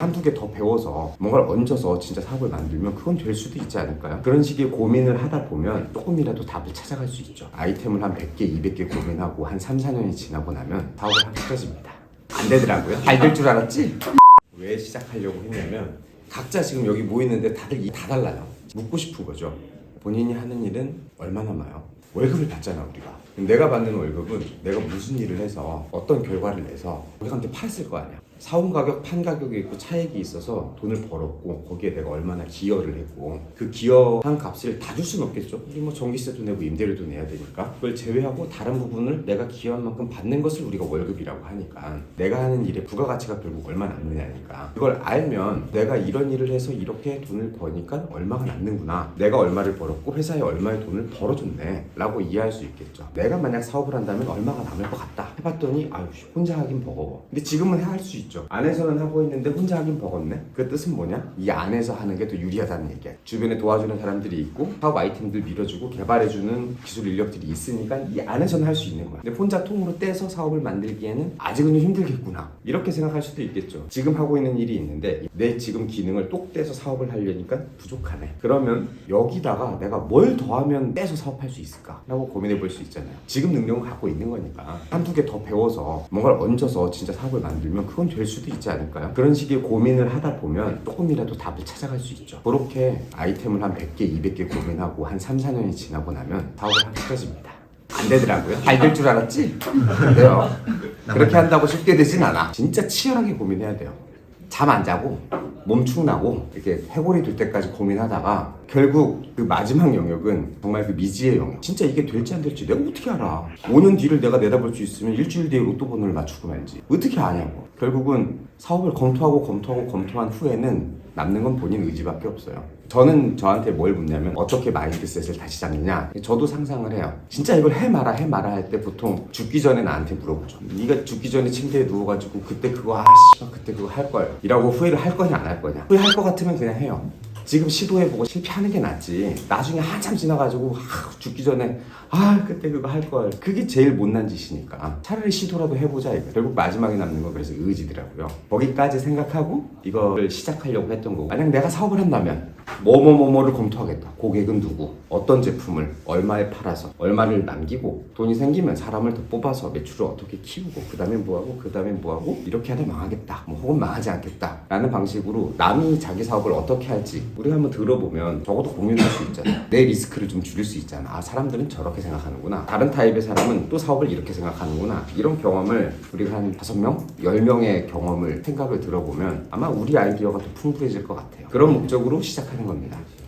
한두 개 더 배워서 뭔가를 얹어서 진짜 사업을 만들면 그건 될 수도 있지 않을까요? 그런 식의 고민을 하다 보면 조금이라도 답을 찾아갈 수 있죠. 아이템을 한 100개, 200개 고민하고 한 3, 4년이 지나고 나면 사업을 하기 싫어집니다. 안 되더라고요. 잘 될 줄 알았지? 왜 시작하려고 했냐면 각자 지금 여기 모이는데 다들 이다 달라요. 묻고 싶은 거죠. 본인이 하는 일은 얼마나 나요? 월급을 받잖아 우리가. 내가 받는 월급은 내가 무슨 일을 해서 어떤 결과를 내서 우리한테 팔았을 거 아니야. 사온 가격, 판 가격이 있고 차액이 있어서 돈을 벌었고 거기에 내가 얼마나 기여를 했고 그 기여한 값을 다 줄 수는 없겠죠. 뭐 전기세도 내고 임대료도 내야 되니까 그걸 제외하고 다른 부분을 내가 기여한 만큼 받는 것을 우리가 월급이라고 하니까 내가 하는 일의 부가가치가 결국 얼마 남느냐니까 그걸 알면 내가 이런 일을 해서 이렇게 돈을 버니까 얼마가 남는구나. 내가 얼마를 벌었고 회사에 얼마의 돈을 벌어줬네 라고 이해할 수 있겠죠. 내가 만약 사업을 한다면 얼마가 남을 것 같다 해봤더니 아유 씨, 혼자 하긴 버거워. 근데 지금은 할 수 있 죠. 안에서는 하고 있는데 혼자 하긴 버겁네. 그 뜻은 뭐냐? 이 안에서 하는 게 더 유리하다는 얘기야. 주변에 도와주는 사람들이 있고 사업 아이템들 밀어주고 개발해주는 기술 인력들이 있으니까 이 안에서는 할 수 있는 거야. 근데 혼자 통으로 떼서 사업을 만들기에는 아직은 좀 힘들겠구나. 이렇게 생각할 수도 있겠죠. 지금 하고 있는 일이 있는데 내 지금 기능을 똑 떼서 사업을 하려니까 부족하네. 그러면 여기다가 내가 뭘 더하면 떼서 사업할 수 있을까 라고 고민해 볼 수 있잖아요. 지금 능력을 갖고 있는 거니까. 한두 개 더 배워서 뭔가를 얹어서 진짜 사업을 만들면 그건 될 수도 있지 않을까요? 그런 식의 고민을 하다 보면 조금이라도 답을 찾아갈 수 있죠. 그렇게 아이템을 한 100개 200개 고민하고 한 3, 4년이 지나고 나면 사업을 하기 싫어집니다. 안 되더라고요. 잘 될 줄 알았지? 안 돼요. 그렇게 한다고 쉽게 되진 않아. 진짜 치열하게 고민해야 돼요 잠 안 자고 몸 축나고 이렇게 해골이 될 때까지 고민하다가 결국 그 마지막 영역은 정말 그 미지의 영역. 진짜 이게 될지 안 될지 내가 어떻게 알아? 5년 뒤를 내가 내다볼 수 있으면 일주일 뒤에 로또 번호를 맞추고 말지. 어떻게 아냐고. 결국은 사업을 검토하고 검토하고 검토한 후에는 남는 건 본인 의지밖에 없어요 저는 저한테 뭘 묻냐면 어떻게 마인드셋을 다시 잡느냐. 저도 상상을 해요. 진짜 이걸 해 마라 해 마라 할 때 보통 죽기 전에 나한테 물어보죠. 네가 죽기 전에 침대에 누워가지고 그때 그거 아 씨발 그때 그거 할 걸. 이라고 후회를 할 거냐 안 할 거냐. 후회할 것 같으면 그냥 해요 지금 시도해보고 실패하는 게 낫지. 나중에 한참 지나가지고 아, 죽기 전에 아 그때 그거 할 걸. 그게 제일 못난 짓이니까. 차라리 시도라도 해보자 이거. 결국 마지막에 남는 건 그래서 의지더라고요. 거기까지 생각하고 이거를 시작하려고 했던 거고. 만약 내가 사업을 한다면 뭐뭐뭐뭐를 검토하겠다. 고객은 누구? 어떤 제품을 얼마에 팔아서 얼마를 남기고 돈이 생기면 사람을 더 뽑아서 매출을 어떻게 키우고 그 다음에 뭐하고 그 다음에 뭐하고 이렇게 하다 망하겠다. 뭐 혹은 망하지 않겠다. 라는 방식으로 남이 자기 사업을 어떻게 할지 우리가 한번 들어보면 적어도 공유할 수 있잖아요. 내 리스크를 좀 줄일 수 있잖아. 아 사람들은 저렇게 생각하는구나. 다른 타입의 사람은 또 사업을 이렇게 생각하는구나. 이런 경험을 우리가 한 다섯 명, 열 명의 경험을 생각을 들어보면 아마 우리 아이디어가 더 풍부해질 것 같아요. 그런 목적으로 시작하는 겁니다